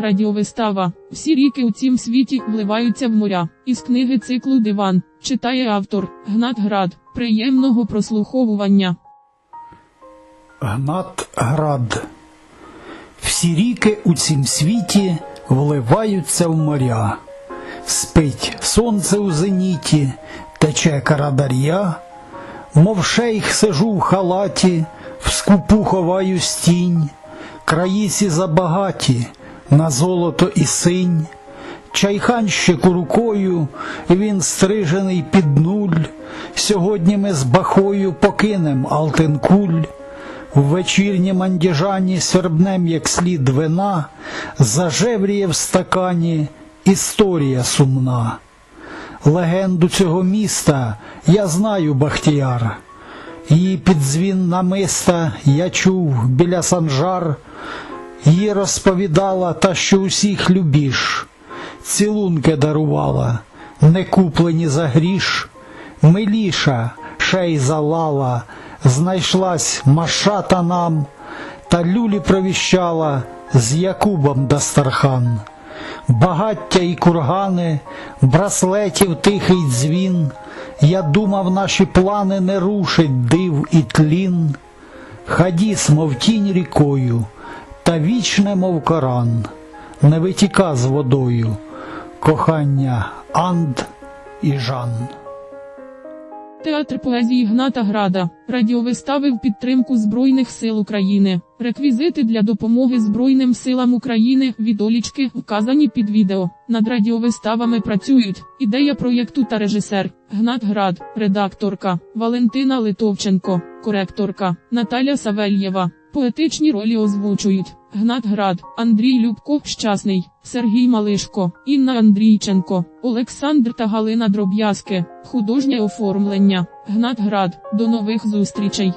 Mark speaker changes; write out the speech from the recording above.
Speaker 1: Радіовистава. Всі ріки у цім світі вливаються в моря. Із книги циклу Диван. Читає автор Гнат Град. Приємного прослуховування.
Speaker 2: Гнат Град. Всі ріки у цім світі вливаються в моря. Спить сонце у зеніті, тече карадар'я, мов шейх сижу в халаті, в скупу ховаю стінь, країсі забагаті, на золото і синь. Чайханщику рукою, він стрижений під нуль. Сьогодні ми з бахою покинем Алтинкуль. В вечірнім андіжані свербнем, як слід вина, зажевріє в стакані історія сумна. Легенду цього міста я знаю, Бахтіяр. Її під дзвін намиста я чув біля санжар. Її розповідала та, що усіх любіш, цілунки дарувала, не куплені за гріш. Миліша, шей залала, знайшлась машата нам, та люлі провіщала з Якубом Дастархан. Багаття і кургани, браслетів тихий дзвін, я думав, наші плани не рушить див і тлін. Хадіс, мов тінь рікою, та вічне, мов Коран, не витіка з водою, кохання Анд і Жан.
Speaker 1: Театр поезії Гната Града. Радіовистави в підтримку Збройних сил України. Реквізити для допомоги Збройним силам України. Відолічки вказані під відео. Над радіовиставами працюють. Ідея проєкту та режисер Гнат Град, редакторка Валентина Литовченко, коректорка Наталя Савельєва. Поетичні ролі озвучують Гнат Град, Андрій Любко, Щасний, Сергій Малишко, Інна Андрійченко, Олександр та Галина Дроб'язки. Художнє оформлення. Гнат Град. До нових зустрічей.